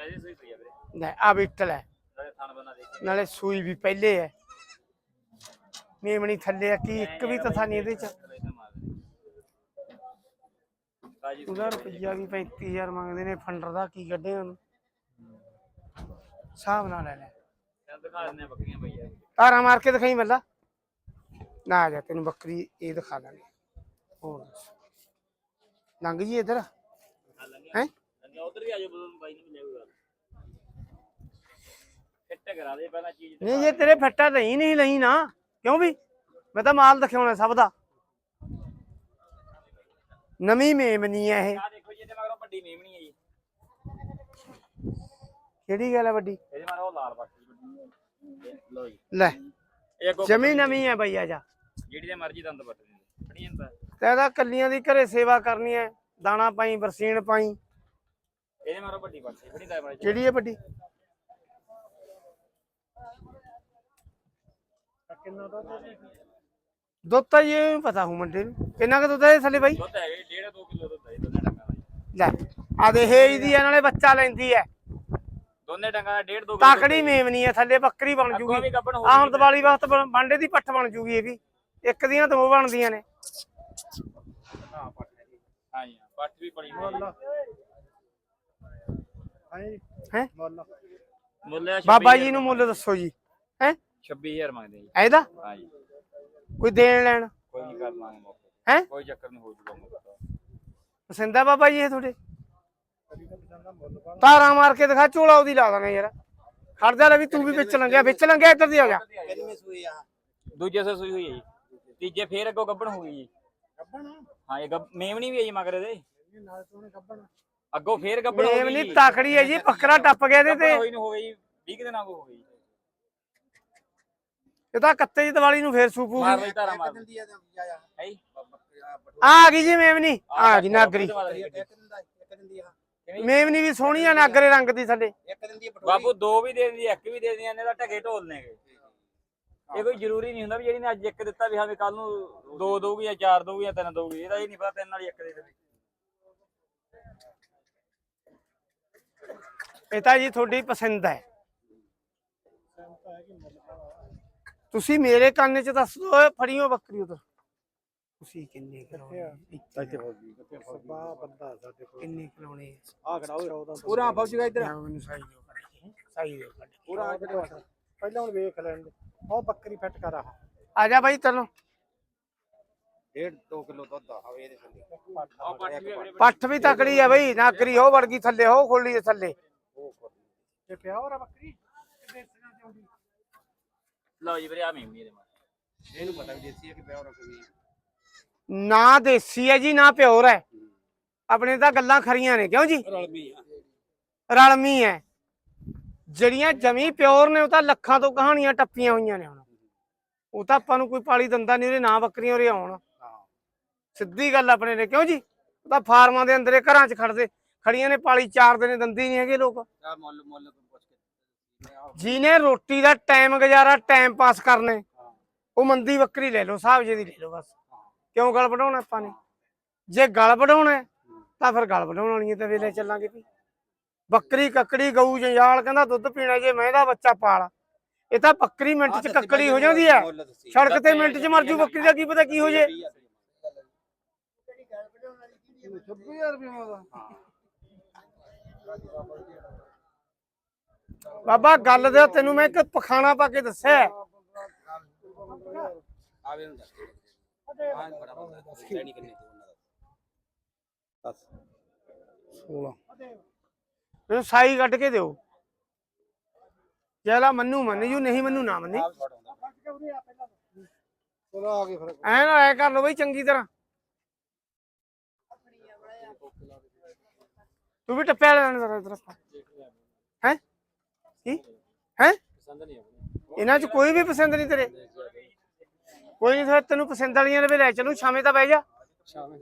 ਪਹਿਲੇ ਪਈ ਆ ਵੀਰੇ। ਲੈ ਆ ਬਿੱਟਲ ਹੈ ਨਾਲੇ ਥਣ ਸੂਈ ਵੀ ਪਹਿਲੇ ਹੈ ਮੇਮਣੀ ਥੱਲੇ ਆ ਕੀ ਇੱਕ ਵੀ ਤਥਾ ਨਹੀਂ ਇਹਦੇ ਚ। ਉਹਦਾ ਰੁਪਈਆ ਵੀ 35000 ਮੰਗਦੇ ਨੇ ਫੰਡਰ ਦਾ ਕੀ ਕੱਢੇ ਉਹਨੂੰ। ਹਿਸਾਬ ਨਾਲ ਲੈ ਲੈ। ਦਿਖਾ ਦਿੰਦੇ ਬੱਕਰੀਆਂ ਤਾਰਾ ਮਾਰ ਕੇ ਦਿਖਾਈ ਮੱਲਾ ਨਾ ਆ ਜਾ ਤੈਨੂੰ ਬੱਕਰੀ ਇਹ ਦਿਖਾ ਦਾਂਗੇ। ਹੋਰ ਦੱਸ। ਲੰਘ ਜੀ ਇੱਧਰ। ਹੈ ਲੰਗਾ ਉਧਰ ਵੀ ਆ ਜਾਓ ਬਦੋਂ ਬਾਈ ਨੂੰ ਵੀ ਲੈ ਆਊਗਾ ਫਿੱਟ ਕਰਾ ਦੇ ਪਹਿਲਾਂ ਚੀਜ਼ ਨਹੀਂ ਜੇ ਤੇਰੇ ਫੱਟਾ ਨਹੀਂ ਨਹੀਂ ਲਈ ਨਾ ਕਿਉਂ ਵੀ? ਮੈਂ ਤਾਂ ਮਾਲ ਦਿਖਾਉਣਾ ਸਭ ਦਾ। ਨਵੀਂ ਮੇਮਨੀ ਹੈ ਇਹ। ਆ ਦੇਖੋ ਜੀ ਇਹਦੇ ਮਗਰੋਂ ਵੱਡੀ ਮੇਮਣੀ ਹੈ ਜੀ। ਕਿਹੜੀ ਗੱਲ ਹੈ ਵੱਡੀ? ਇਹਦੇ ਮਗਰ ਉਹ ਲਾਲ ਬਾਕੀ ਵੱਡੀ ਲੋ ਜੀ। ਲੈ ਇਹ ਅੱਗੋਂ ਜਮੀ ਨਵੀਂ ਹੈ। ਬਈ ਆ ਜਾ। ਜਿਹੜੀ ਦੇ ਮਰਜ਼ੀ ਦੰਦ ਵੱਟ ਦੇ। ਫੜੀ ਜਾਂਦਾ ਕੱਲੀਆਂ ਦੀ ਘਰੇ ਸੇਵਾ ਕਰਨੀ ਹੈ ਦਾਣਾ ਪਾਈ ਬਰਸੀਨ ਪਾਈ। ਇਹਦੇ ਵੱਡੀ ਦਾ ਕਿਹੜੀ ਹੈ ਵੱਡੀ? ਦੁੱਧ ਤਾਂ ਇਹ ਪਤਾ ਹੂੰ ਮੰਡੇ ਨੂੰ। ਕਿੰਨਾ ਕੁ ਦੁੱਧ ਹੈ ਥੱਲੇ ਬਾਈ? ਦੁੱਧ ਹੈਗੇ 1.5 2 ਕਿਲੋ ਦੁੱਧ ਹੈ ਜੀ, ਦੋਨੇ ਡੰਗਾਂ ਦਾ ਜੀ। ਲੈ ਆ ਦੇ ਇਹਦੀ ਆ ਨਾਲੇ ਬੱਚਾ ਲੈਂਦੀ ਹੈ। ਦੋਨੇ ਡੰਗਾਂ ਦਾ 1.5 2 ਕਿਲੋ ਤਾਕੜੀ ਮੇਮਨੀ ਹੈ ਥੱਲੇ ਬੱਕਰੀ ਬਣ ਅੱਗੋਂ ਜੂਗੀ ਗੱਬਣ ਹੋ ਹੁਣ ਦੀਵਾਲੀ ਵਕਤ ਬਾਂਡੇ ਦੀ ਪੱਠ ਬਣ ਜੂਗੀ ਇਹ ਵੀ। ਇੱਕ ਦੀਆਂ ਦੋ ਬਣਦੀਆਂ ਨੇ। ਹਾਂ ਪੱਠ ਹੈ ਜੀ। ਹਾਂ ਜੀ ਹਾਂ, ਪੱਠ ਵੀ ਬਣੀ ਹੋਈ ਹੈ ਹੈ? ਮੁੱਲ। ਹੈ ਬਾਬਾ ਜੀ ਨੂੰ ਮੁੱਲ ਦੱਸੋ ਜੀ। ਹੈ? 26000 ਮੰਗਦੇ ਜੀ। ਇਹਦਾ ਹਾਂ ਜੀ। ਕੋਈ ਦੇਣ ਲੈਣ? ਕੋਈ ਨਹੀਂ ਕਰ ਲਾਂਗੇ ਮੌਕੇ। ਹੈ? ਕੋਈ ਚੱਕਰ ਨਹੀਂ ਹੋ ਜੂਗਾ ਮੌਕੇ। ਪਸੰਦ ਬਾਬਾ ਜੀ ਇਹ ਤੁਹਾਡੇ? ਤਾਰਾ ਮਾਰ ਕੇ ਦਿਖਾ ਝੋਲਾ ਉਹਦੀ ਲਾ ਦਾਂਗੇ ਯਾਰ। ਖੜ ਜਾ ਲੈ ਵੀ ਤੂੰ ਵੀ ਵਿੱਚ ਲੰਘਿਆ ਵਿੱਚ ਲੰਘਿਆ ਇੱਧਰ ਦੀ ਆ ਜਾ। ਦੂਜੇ ਸੇ ਸੂਈ ਹੋਈ ਹੈ ਜੀ। ਤੀਜੇ ਫੇਰ ਅੱਗੋਂ ਗੱਬਣ ਹੋ ਗਈ ਜੀ। ਹਾਂ ਇਹ ਮੇਮਣੀ ਵੀ ਹੈ ਜੀ ਮਗਰ ਇਹਦੇ। ਅੱਗੋਂ ਫੇਰ ਗੱਬਣ ਹੋ ਮੇਮ ਗਈ। ਨਹੀਂ ਤਾਕੜੀ ਹੈ ਜੀ ਬੱਕਰਾ ਟੱਪ ਗਿਆ ਇਹਦੇ ਤੇ। ਹੋਈ ਨੂੰ ਹੋ ਗਈ 20 ਦਿਨਾਂ ਕੋ ਹੋ ਗਈ। ਇਹ ਤਾਂ ਕੱਤੇ ਦੀ ਦੀਵਾਲੀ ਨੂੰ ਫੇਰ ਸੂਪੂਗੀ ਮਾਰ ਲਈ ਧਾਰਾ ਮਾਰ ਲਈ। ਹੈ ਜੀ। ਆ ਆ ਗਈ ਜੀ ਮੇਮਨੀ ਆ ਗਈ ਨਾਗਰੀ। ਮੇਮਨੀ ਵੀ ਸੋਹਣੀ ਆ ਨਾਗਰੇ ਰੰਗ ਦੀ ਥੱਲੇ ਬਾਬੂ ਦੋ ਵੀ ਦੇ ਦਿੰਦੀ ਇੱਕ ਵੀ ਦੇ ਦਿੰਦੀ ਨੇ ਤਾਂ ਢਗੇ ਢੋਲ ਨੇਗੇ। ਇਹ ਕੋਈ ਜ਼ਰੂਰੀ ਨਹੀਂ ਹੁੰਦਾ ਵੀ ਜਿਹੜੀ ਨੇ ਅੱਜ ਇੱਕ ਦਿੱਤਾ ਵੀ ਹਾਂ ਵੀ ਕੱਲ ਨੂੰ ਦੋ ਦਊਗੀ ਜਾਂ ਚਾਰ ਦਊਗੀ ਜਾਂ ਤਿੰਨ ਦਊਗੀ ਇਹਦਾ ਇਹ ਨਹੀਂ ਪਤਾ ਤਿੰਨ ਨਾਲ ਹੀ ਇੱਕ ਦੇ ਦੇਵੇ। ਇਹ ਤਾਂ ਜੀ ਤੁਹਾਡੀ ਪਸੰਦ ਹੈ। ਤੁਸੀਂ ਮੇਰੇ ਕੰਨ 'ਚ ਦੱਸ ਦੋ ਫੜੀਓ ਬੱਕਰੀ ਉਧਰ। ਤੁਸੀਂ ਕਿੰਨੇ ਕਰਾਉਣੇ ਕਿੰਨੇ ਕਰਾਉਣੇ ਪੂਰਾ ਫੌਜੀ ਦਾ ਇੱਧਰ। ਆ ਮੈਨੂੰ ਸਾਈ ਦਿਓ ਕੱਢ ਕੇ, ਸਾਈ ਦਿਓ ਕੱਢ ਕੇ। ਪੂਰਾ ਪਹਿਲਾਂ ਹੁਣ ਵੇਖ ਲੈਣ ਦੇ। ਉਹ ਬੱਕਰੀ ਫਿੱਟ ਕਰ ਆਹ। ਆ ਜਾ ਬਾਈ ਚਲੋ। 1.5 2 ਕਿਲੋ ਦੁੱਧ ਆ। ਇਹਦੇ ਥੱਲੇ। ਪੱਠ ਵੀ ਅਗਲੇ ਪੱਠ ਵੀ ਤਕੜੀ ਆ ਬਈ। ਨਾਗਰੀ ਹੋ ਵਰਗੀ ਥੱਲੇ ਹੋ ਖੋਲੀ ਥੱਲੇ। ਤੇ ਪਿਆ ਹੋਰ ਬੱਕਰੀ ਲਓ ਜੀ ਵੀਰੇ ਆ ਮੇਮਣੀ ਇਹਦੇ ਮਾਰ। ਇਹਨੂੰ ਪਤਾ ਵੀ ਦੇਸੀ ਹੈ ਕਿ ਪਿਆ ਹੋਰ ਕੋਈ ਨਾ ਦੇਸੀ ਹੈ ਜੀ ਨਾ ਪਿਓਰ ਹੈ। ਆਪਣੇ ਤਾਂ ਗੱਲਾਂ ਖਰੀਆਂ ਨੇ ਕਿਉਂ ਜੀ? ਰਲਮੀ ਆ। ਰਲਮੀ ਹੈ। ਜਿਹੜੀਆਂ ਜਮੀ ਪਿਓਰ ਨੇ ਉਹ ਤਾਂ ਲੱਖਾਂ ਤੋਂ ਕਹਾਣੀਆਂ ਟੱਪੀਆਂ ਹੋਈਆਂ ਨੇ ਹੁਣ। ਉਹ ਤਾਂ ਆਪਾਂ ਨੂੰ ਕੋਈ ਪਾਲੀ ਦੰਦਾ ਨਹੀਂ ਉਹਦੇ ਨਾ ਬੱਕਰੀਆਂ ਉਰੇ ਆਉਣ। ਹਾਂ। ਸਿੱਧੀ ਗੱਲ ਆਪਣੇ ਨੇ ਕਿਉਂ ਜੀ? ਉਹ ਤਾਂ ਫਾਰਮਾਂ ਦੇ ਅੰਦਰੇ ਘਰਾਂ 'ਚ ਖੜਦੇ। ਖੜੀਆਂ ਨੇ ਪਾਲੀ ਚਾਰ ਦਿਨੇ ਦੰਦੀ ਨਹੀਂ ਹੈਗੇ ਲੋਕ। ਆ ਮੁੱਲ ਮੁੱਲ ਤੋਂ ਪੁੱਛ ਕੇ ਆਹ ਜਿਹਨੇ ਰੋਟੀ ਦਾ ਟਾਈਮ ਗੁਜ਼ਾਰਾ ਟਾਈਮ ਪਾਸ ਕਰਨੇ ਉਹ ਮੰਦੀ ਬੱਕਰੀ ਲੈ ਲਓ ਸਾਹਿਬ ਜੀ ਦੀ ਲੈ ਲਓ ਬਸ। ਕਿਉਂ ਗਲ ਵਢਾਉਣਾ ਆਪਾਂ ਨੇ? ਜੇ ਗਲ ਵਢਾਉਣਾ ਹੈ, ਤਾਂ ਫਿਰ ਗਲ ਵਢਾਉਣ ਵਾਲੀਆਂ ਤੇ ਵੇਲੇ ਚੱਲਾਂਗੇ ਵੀ। ਬੱਕਰੀ ਕੱਕੜੀ ਗਊ ਜੰਜਾਲ ਕਹਿੰਦਾ ਦੁੱਧ ਪੀਣਾ ਜੇ ਮੈਂ ਦਾ ਬੱਚਾ ਪਾਲ। ਇਹ ਤਾਂ ਬੱਕਰੀ ਮਿੰਟ ਚ ਕੱਕੜੀ ਹੋ ਜਾਂਦੀ ਦੱਸੀ। ਸੜਕ ਤੇ ਮਿੰਟ ਚ ਮਰ ਜੂ ਬੱਕਰੀ ਦਾ ਕੀ ਪਤਾ ਕੀ ਹੋ ਜੇ। 26000 ਰੁਪਏ ਦਾ ਬਾਬਾ ਗੱਲ ਦੇ ਤੈਨੂੰ ਮੈਂ ਇੱਕ ਪਖਾਣਾ ਪਾ ਕੇ ਦੱਸਿਆ। ਆਵੇ ਨੂੰ ਦੱਸ ਹਾਂ ਬੜਾ ਬੰਦਾ ਲੈਣੀ ਕਿੰਨੇ ਤੇ ਉਹਨਾਂ ਦਾ ਦੱਸ 16 ਇਹਨੂੰ ਸਾਈ ਕੱਢ ਕੇ ਦਿਓ। ਜਿਹੜਾ ਮੰਨੂ ਮੰਨ ਜੂ ਨਹੀਂ ਮੰਨੂ ਨਾ ਮੰਨੀ। ਆਪ ਛੋੜ ਹੁੰਦਾ ਚਲੋ ਆ ਗਏ ਫਿਰ। ਐ ਨਾ ਐ ਕਰ ਲਓ ਬਈ ਚੰਗੀ ਤਰ੍ਹਾਂ। ਤੂੰ ਵੀ ਟੱਪਿਆ ਲੈਣ ਜ਼ਰਾ ਇਧਰ ਹੈ? ਕੀ? ਹੈ? ਇਹਨਾਂ ਚ ਕੋਈ ਵੀ ਪਸੰਦ ਨਹੀਂ ਤੇਰੇ। ਕੋਈ ਨਹੀਂ ਫਿਰ ਤੈਨੂੰ ਪਸੰਦ ਵਾਲੀਆਂ ਦੇ ਵੀ ਲੈ ਚਲੂ, ਸ਼ਾਮੇ ਤਾਂ ਬਹਿ ਜਾ। ਸ਼ਾਮੇ